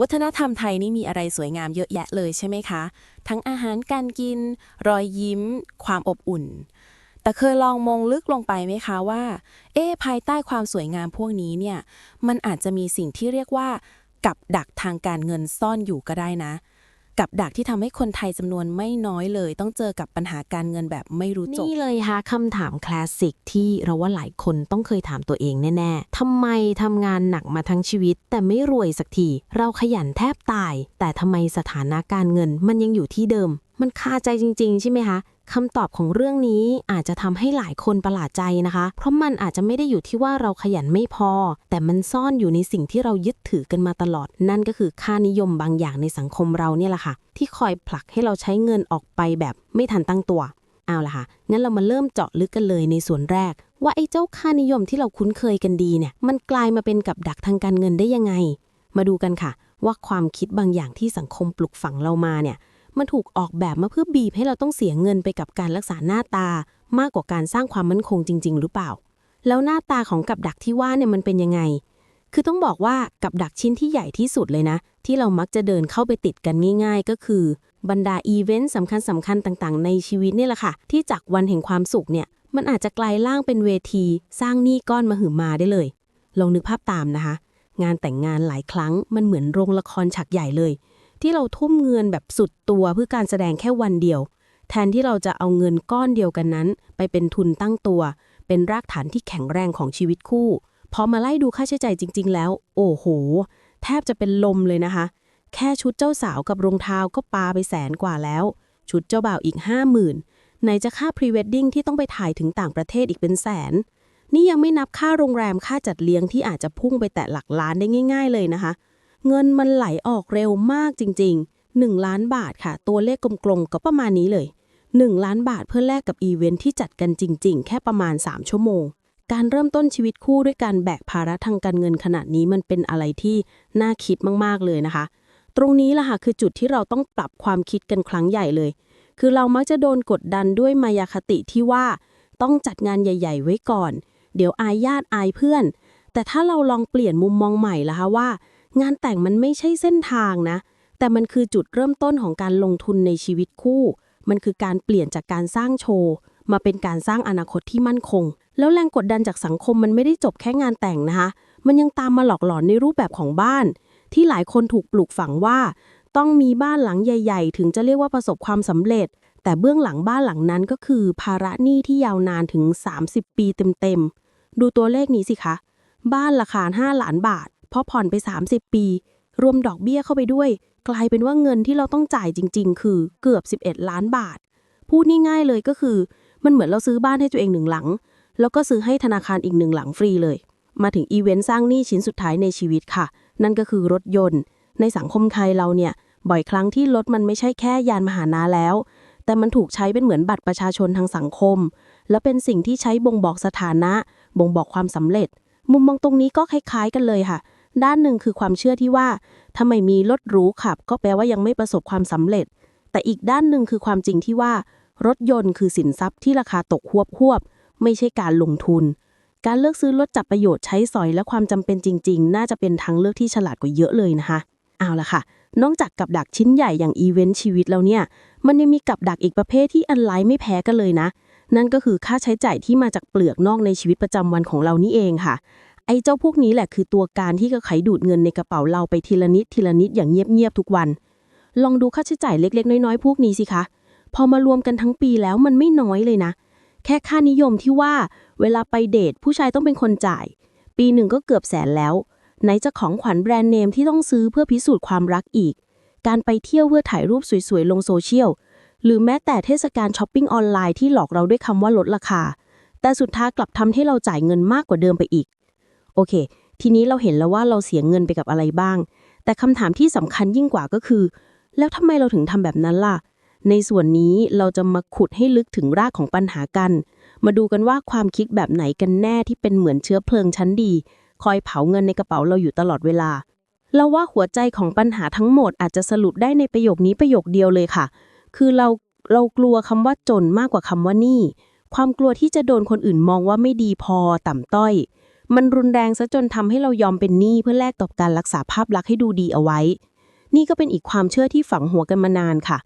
วัฒนธรรมไทยนี่มีอะไรสวยงามเยอะแยะเลยใช่ไหมคะ ทั้งอาหารการกิน รอยยิ้ม ความอบอุ่น แต่เคยลองมองลึกลงไปไหมคะว่า เอ๊ะภายใต้ความสวยงามพวกนี้เนี่ย มันอาจจะมีสิ่งที่เรียกว่า กับดักทางการเงินซ่อนอยู่ก็ได้นะ กับดักที่ทำให้คนไทยจำนวนไม่น้อยเลย ต้องเจอกับปัญหาการเงินแบบไม่รู้จบ นี่เลยค่ะคำถามคลาสสิกที่เราว่าหลายคนต้องเคยถามตัวเองแน่ๆทำไมทำงานหนักมาทั้งชีวิต แต่ไม่รวยสักที เราขยันแทบตาย แต่ทำไมสถานะการเงินมันยังอยู่ที่เดิม มันคาใจจริง ๆ ใช่ไหมคะคำตอบของเรื่องนี้อาจจะทำให้หลายคนประหลาดใจนะคะ เพราะมันอาจจะไม่ได้อยู่ที่ว่าเราขยันไม่พอ แต่มันซ่อนอยู่ในสิ่งที่เรายึดถือกันมาตลอด นั่นก็คือค่านิยมบางอย่างในสังคมเราเนี่ยแหละค่ะ ที่คอยผลักให้เราใช้เงินออกไปแบบไม่ทันตั้งตัว เอาล่ะค่ะ งั้นเรามาเริ่มเจาะลึกกันเลยในส่วนแรก ว่าไอ้เจ้าค่านิยมที่เราคุ้นเคยกันดีเนี่ย มันกลายมาเป็นกับดักทางการเงินได้ยังไง มาดูกันค่ะ ว่าความคิดบางอย่างที่สังคมปลุกฝังเรามาเนี่ย มันถูกออกแบบมาเพื่อบีบให้เราต้องเสียเงินไปกับการรักษาหน้าตามากกว่าการสร้างความมั่นคงจริง ๆ หรือเปล่า แล้วหน้าตาของกับดักที่ว่าเนี่ยมันเป็นยังไง คือต้องบอกว่ากับดักชิ้นที่ใหญ่ที่สุดเลยนะ ที่เรามักจะเดินเข้าไปติดกันง่าย ๆ ก็คือบรรดาอีเวนต์สำคัญสำคัญต่างๆ ในชีวิตเนี่ยแหละค่ะ ที่จากวันแห่งความสุขเนี่ยมันอาจจะกลายร่างเป็นเวที สร้างหนี้ก้อนมาหือมาได้เลย ลองนึกภาพตามนะคะ งานแต่งงานหลายครั้งมันเหมือนโรงละครฉากใหญ่เลย ที่เราทุ่มเงินแบบสุดตัวเพื่อการแสดงแค่วันเดียว แทนที่เราจะเอาเงินก้อนเดียวกันนั้น ไปเป็นทุนตั้งตัว เป็นรากฐานที่แข็งแรงของชีวิตคู่พอมาไล่ดูค่าใช้จ่ายจริง ๆ แล้ว โอ้โห แทบจะเป็นลมเลยนะคะ แค่ชุดเจ้าสาวกับรองเท้าก็ปาไปแสนกว่าแล้ว ชุดเจ้าบ่าวอีกห้าหมื่นไหนจะค่าพรีเวดดิ้งที่ต้องไปถ่ายถึงต่างประเทศอีกเป็นแสน นี่ยังไม่นับค่าโรงแรมค่าจัดเลี้ยงที่อาจจะพุ่งไปแตะหลักล้านได้ง่าย ๆ เลยนะคะ เงินมันไหลออกเร็วมากจริง ๆ 1 ล้านบาทค่ะ ตัวเลขกลมๆก็ประมาณนี้เลย 1 ล้านบาทเพื่อแลกกับอีเวนท์ที่จัดกันจริง ๆ แค่ประมาณ 3 ชั่วโมง การเริ่มต้นชีวิตคู่ด้วยการแบกภาระทางการเงินขนาดนี้มันเป็นอะไรที่น่าคิดมากๆเลยนะคะ ตรงนี้ล่ะค่ะคือจุดที่เราต้องปรับความคิดกันครั้งใหญ่เลย คือเรามักจะโดนกดดันด้วยมายาคติที่ว่า ต้องจัดงานใหญ่ ๆ ไว้ก่อน เดี๋ยวอายญาติอายเพื่อน แต่ถ้าเราลองเปลี่ยนมุมมองใหม่ล่ะคะว่า งานแต่งมันไม่ใช่เส้นทางนะ แต่มันคือจุดเริ่มต้นของการลงทุนในชีวิตคู่ มันคือการเปลี่ยนจากการสร้างโชว์มาเป็นการสร้างอนาคตที่มั่นคง แล้วแรงกดดันจากสังคมมันไม่ได้จบแค่งานแต่งนะคะ มันยังตามมาหลอกหลอนในรูปแบบของบ้าน ที่หลายคนถูกปลูกฝังว่า ต้องมีบ้านหลังใหญ่ ๆ ถึงจะเรียกว่าประสบความสำเร็จ แต่เบื้องหลังบ้านหลังนั้นก็คือ ภาระหนี้ที่ยาวนานถึง 30 ปีเต็มๆ ดูตัวเลขนี้สิคะ บ้านราคา5ล้านบาท พอผ่อนไป 30 ปี รวมดอกเบี้ยเข้าไปด้วย กลายเป็นว่าเงินที่เราต้องจ่ายจริง ๆ คือเกือบ 11 ล้านบาท พูดง่ายๆเลยก็คือ มันเหมือนเราซื้อบ้านให้ตัวเองหนึ่งหลัง แล้วก็ซื้อให้ธนาคารอีกหนึ่งหลังฟรีเลย มาถึงอีเวนต์สร้างหนี้ชิ้นสุดท้ายในชีวิตค่ะ นั่นก็คือรถยนต์ ในสังคมไทยเราเนี่ยบ่อยครั้งที่รถมันไม่ใช่แค่ยานพานะแล้ว แต่มันถูกใช้เป็นเหมือนบัตรประชาชนทางสังคม และเป็นสิ่งที่ใช้บ่งบอกสถานะ บ่งบอกความสำเร็จ มุมมองตรงนี้ก็คล้าย ๆ กันเลยค่ะ ด้านหนึ่งคือความเชื่อที่ว่าถ้าไม่มีรถหรูขับ ก็แปลว่ายังไม่ประสบความสำเร็จ แต่อีกด้านหนึ่งคือความจริงที่ว่า รถยนต์คือสินทรัพย์ที่ราคาตกควบควบ ไม่ใช่การลงทุน การเลือกซื้อรถจับประโยชน์ใช้สอยและความจำเป็นจริง ๆ น่าจะเป็นทางเลือกที่ฉลาดกว่าเยอะเลยนะคะ เอาละค่ะ นอกจากกับดักชิ้นใหญ่อย่างอีเวนต์ชีวิตแล้วเนี่ย มันยังมีกับดักอีกประเภทที่อันไลน์ไม่แพ้กันเลยนะ นั่นก็คือค่าใช้จ่ายที่มาจากเปลือกนอกในชีวิตประจำวันของเรานี่เองค่ะ ไอ้เจ้าพวกนี้แหละคือตัวการที่กระไขดูดเงินในกระเป๋าเราไปทีละนิดทีละนิดอย่างเงียบๆทุกวัน ลองดูค่าใช้จ่ายเล็กๆ น้อยๆ พวกนี้สิคะ พอมารวมกันทั้งปีแล้วมันไม่น้อยเลยนะ แค่ค่านิยมที่ว่า เวลาไปเดทผู้ชายต้องเป็นคนจ่าย ปีหนึ่งก็เกือบแสนแล้ว ไหนจะของขวัญแบรนด์เนมที่ต้องซื้อเพื่อพิสูจน์ความรักอีก การไปเที่ยวเพื่อถ่ายรูปสวยๆลงโซเชียล หรือแม้แต่เทศกาลช้อปปิ้งออนไลน์ที่หลอกเราด้วยคำว่าลดราคา แต่สุดท้ายกลับทำให้เราจ่ายเงินมากกว่าเดิมไปอีก โอเค ทีนี้เราเห็นแล้วว่าเราเสียเงินไปกับอะไรบ้าง แต่คำถามที่สำคัญยิ่งกว่าก็คือ แล้วทำไมเราถึงทำแบบนั้นล่ะ ในส่วนนี้เราจะมาขุดให้ลึกถึงรากของปัญหากัน มาดูกันว่าความคิดแบบไหนกันแน่ที่เป็นเหมือนเชื้อเพลิงชั้นดี คอยเผาเงินในกระเป๋าเราอยู่ตลอดเวลาเราว่าหัวใจของปัญหาทั้งหมดอาจจะสรุปได้ในประโยคนี้ประโยคเดียวเลยค่ะ คือเราเรากลัวคำว่าจนมากกว่าคำว่านี้ความกลัวที่จะโดนคนอื่นมองว่าไม่ดีพอต่ำต้อย มันรุนแรงซะจนทำให้เรายอมเป็นหนี้เพื่อแลกตอบการรักษาภาพลักษณ์ให้ดูดีเอาไว้ นี่ก็เป็นอีกความเชื่อที่ฝังหัวกันมานานค่ะ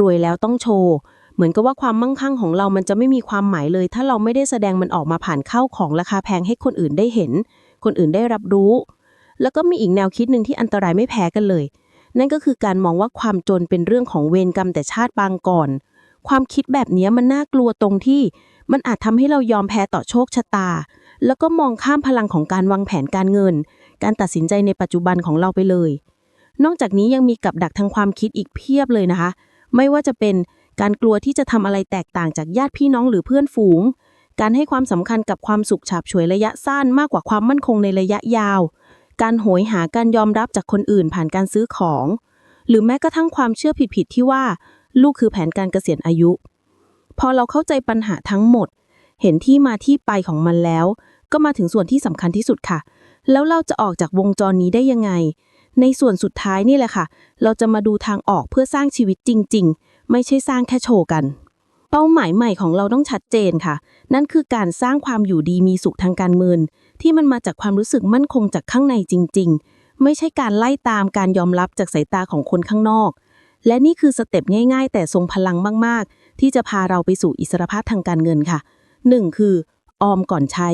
รวยแล้วต้องโชว์เหมือนกับว่าความมั่งคั่งของเรามันจะไม่มีความหมายเลย ถ้าเราไม่ได้แสดงมันออกมาผ่านข้าวของราคาแพงให้คนอื่นได้เห็น คนอื่นได้รับรู้ แล้วก็มีอีกแนวคิดหนึ่งที่อันตรายไม่แพ้กันเลย นั่นก็คือการมองว่าความจนเป็นเรื่องของเวรกรรมแต่ชาติปางก่อน ความคิดแบบนี้มันน่ากลัวตรงที่ มันอาจทำให้เรายอมแพ้ต่อโชคชะตา แล้วก็มองข้ามพลังของการวางแผนการเงิน การตัดสินใจในปัจจุบันของเราไปเลย นอกจากนี้ยังมีกับดักทางความคิดอีกเพียบเลยนะคะ ไม่ว่าจะเป็นการกลัวที่จะทำอะไรแตกต่างจากญาติพี่น้องหรือเพื่อนฝูง การให้ความสำคัญกับความสุขฉาบฉวยระยะสั้นมากกว่าความมั่นคงในระยะยาว การโหยหาการยอมรับจากคนอื่นผ่านการซื้อของ หรือแม้กระทั่งความเชื่อผิดๆที่ว่า ลูกคือแผนการเกษียณอายุ พอเราเข้าใจปัญหาทั้งหมด เห็นที่มาที่ไปของมันแล้ว ก็มาถึงส่วนที่สำคัญที่สุดค่ะ แล้วเราจะออกจากวงจรนี้ได้ยังไง ในส่วนสุดท้ายนี่แหละค่ะ เราจะมาดูทางออกเพื่อสร้างชีวิตจริง ๆ ไม่ใช่สร้างแค่โชว์กัน เป้าหมายใหม่ของเราต้องชัดเจนค่ะ นั่นคือการสร้างความอยู่ดีมีสุขทางการเงินที่มันมาจากความรู้สึกมั่นคงจากข้างในจริง ๆ ไม่ใช่การไล่ตามการยอมรับจากสายตาของคนข้างนอก และนี่คือสเต็ปง่าย ๆ แต่ทรงพลังมาก ๆ ที่จะพาเราไปสู่อิสรภาพทางการเงินค่ะ 1. คือ ออมก่อนใช้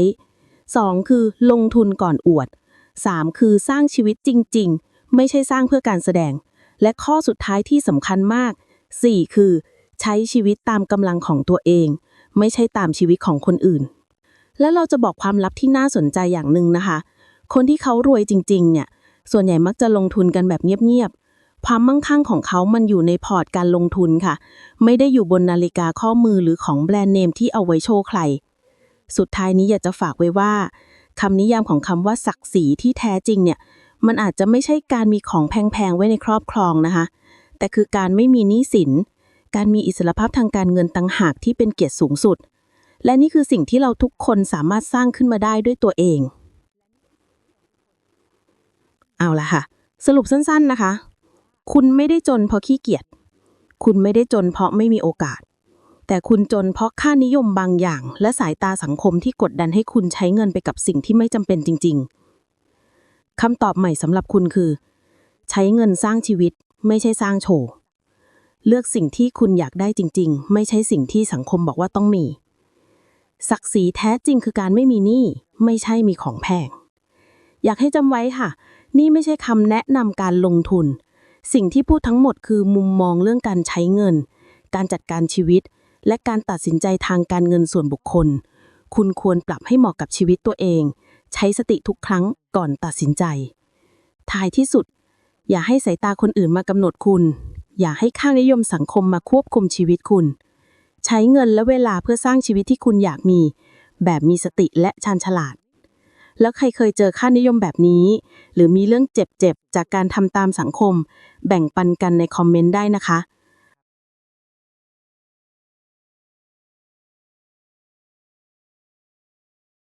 2. คือ ลงทุนก่อนอวด 3. คือสร้างชีวิตจริง ๆ ไม่ใช่สร้างเพื่อการแสดง และข้อสุดท้ายที่สำคัญมาก 4. คือ ใช้ชีวิตตามกำลังของตัวเอง ไม่ใช่ตามชีวิตของคนอื่น และเราจะบอกความลับที่น่าสนใจอย่างหนึ่งนะคะ คนที่เขารวยจริง ๆ เนี่ย ส่วนใหญ่มักจะลงทุนกันแบบเงียบๆ ความมั่งคั่งของเขามันอยู่ในพอร์ตการลงทุนค่ะ ไม่ได้อยู่บนนาฬิกาข้อมือหรือของแบรนด์เนมที่เอาไว้โชว์ใคร สุดท้ายนี้อยากจะฝากไว้ว่าคำนิยามของคำว่าศักดิ์ศรีที่แท้จริงเนี่ย มันอาจจะไม่ใช่การมีของแพงๆ ไว้ในครอบครองนะคะ แต่คือการไม่มีหนี้สิน การมีอิสรภาพทางการเงินต่างหากที่เป็นเกียรติสูงสุด และนี่คือสิ่งที่เราทุกคนสามารถสร้างขึ้นมาได้ด้วยตัวเอง เอาละค่ะ สรุปสั้นๆนะคะ คุณไม่ได้จนเพราะขี้เกียจ คุณไม่ได้จนเพราะไม่มีโอกาส แต่คุณจนเพราะค่านิยมบางอย่าง และสายตาสังคมที่กดดันให้คุณใช้เงินไปกับสิ่งที่ไม่จำเป็นจริง ๆคำตอบใหม่สำหรับคุณคือ ใช้เงินสร้างชีวิต ไม่ใช่สร้างโชว์ เลือกสิ่งที่คุณอยากได้จริง ๆ ไม่ใช่สิ่งที่สังคมบอกว่าต้องมี ศักดิ์ศรีแท้จริงคือการไม่มีหนี้ไม่ใช่มีของแพง อยากให้จำไว้ค่ะ นี่ไม่ใช่คำแนะนำการลงทุน สิ่งที่พูดทั้งหมดคือมุมมองเรื่องการใช้เงิน การจัดการชีวิต และการตัดสินใจทางการเงินส่วนบุคคล คุณควรปรับให้เหมาะกับชีวิตตัวเอง ใช้สติทุกครั้งก่อนตัดสินใจ ท้ายที่สุด อย่าให้สายตาคนอื่นมากำหนดคุณ อย่าให้ค่านิยมสังคมมาควบคุมชีวิตคุณ ใช้เงินและเวลาเพื่อสร้างชีวิตที่คุณอยากมี แบบมีสติและชาญฉลาด แล้วใครเคยเจอค่านิยมแบบนี้ หรือมีเรื่องเจ็บๆ จากการทำตามสังคม แบ่งปันกันในคอมเมนต์ได้นะคะ